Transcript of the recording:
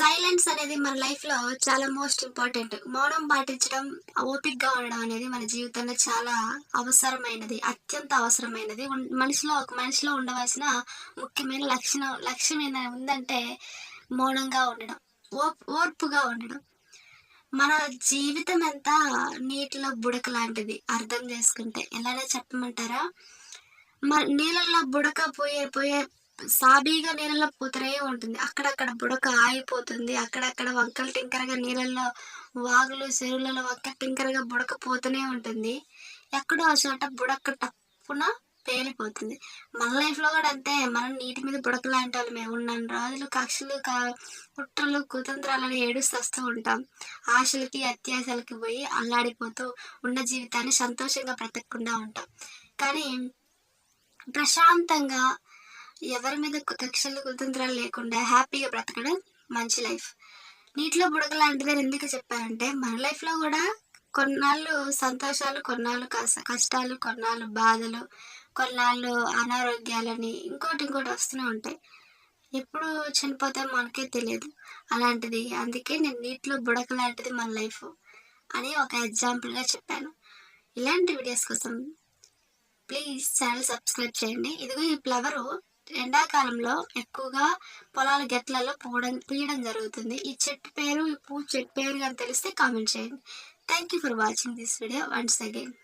Silence అనేది మన లైఫ్లో చాలా మోస్ట్ ఇంపార్టెంట్ మౌనం పాటించడం ఓపిక్గా ఉండడం అనేది మన జీవితంలో చాలా అవసరమైనది అత్యంత అవసరమైనది. మనిషిలో ఒక మనిషిలో ఉండవలసిన ముఖ్యమైన లక్షణం లక్ష్యం ఏదైనా ఉందంటే మౌనంగా ఉండడం ఓప్ ఓర్పుగా ఉండడం. మన జీవితం అంతా నీటిలో బుడక లాంటిది అర్థం చేసుకుంటే. ఎలానే చెప్పమంటారా? మన నీళ్ళల్లో బుడక పోయే పోయే సాబీగా నీళ్ళలో పోతూనే ఉంటుంది. అక్కడక్కడ బుడక ఆగిపోతుంది. అక్కడక్కడ వంకలు టింకరగా నీళ్ళల్లో వాగులు చెరువులలో వంక టింకరగా బుడక పోతూనే ఉంటుంది. ఎక్కడో ఆ చోట బుడక టప్పున పేలిపోతుంది. మన లైఫ్లో కూడా అంతే. మనం నీటి మీద బుడక లాంటి వాళ్ళు. మేము ఉన్న రోజులు కక్షలు కా కుట్రలు కుతంత్రాలను ఏడుస్తూ వస్తూ ఉంటాం. ఆశలకి అత్యాశలకి పోయి అల్లాడిపోతూ ఉన్న జీవితాన్ని సంతోషంగా బ్రతకకుండా ఉంటాం. కానీ ప్రశాంతంగా ఎవరి మీద కు- కక్షలు కుతంత్రాలు లేకుండా హ్యాపీగా బ్రతకడం మంచి లైఫ్. నీటిలో బుడక లాంటిదని ఎందుకు చెప్పారంటే మన లైఫ్లో కూడా కొన్నాళ్ళు సంతోషాలు కొన్నాళ్ళు కష్ట- కష్టాలు కొన్నాళ్ళు బాధలు కొన్నాళ్ళు అనారోగ్యాలని ఇంకోటి ఇంకోటి వస్తూనే ఉంటాయి. ఎప్పుడు చనిపోతే మనకే తెలియదు అలాంటిది. అందుకే నేను నీటిలో బుడక లాంటిది మన లైఫ్ అని ఒక ఎగ్జాంపుల్గా చెప్పాను. ఇలాంటి వీడియోస్ కోసం ప్లీజ్ ఛానల్ సబ్స్క్రైబ్ చేయండి. ఇదిగో ఈ ఫ్లవరు ఎండాకాలంలో ఎక్కువగా పొలాల గట్లలో పోవడం పీయడం జరుగుతుంది. ఈ చెట్టు పేరు ఈ పువ్వు చెట్టు పేరు కానీ తెలిస్తే కామెంట్ చేయండి. Thank you for watching this video once again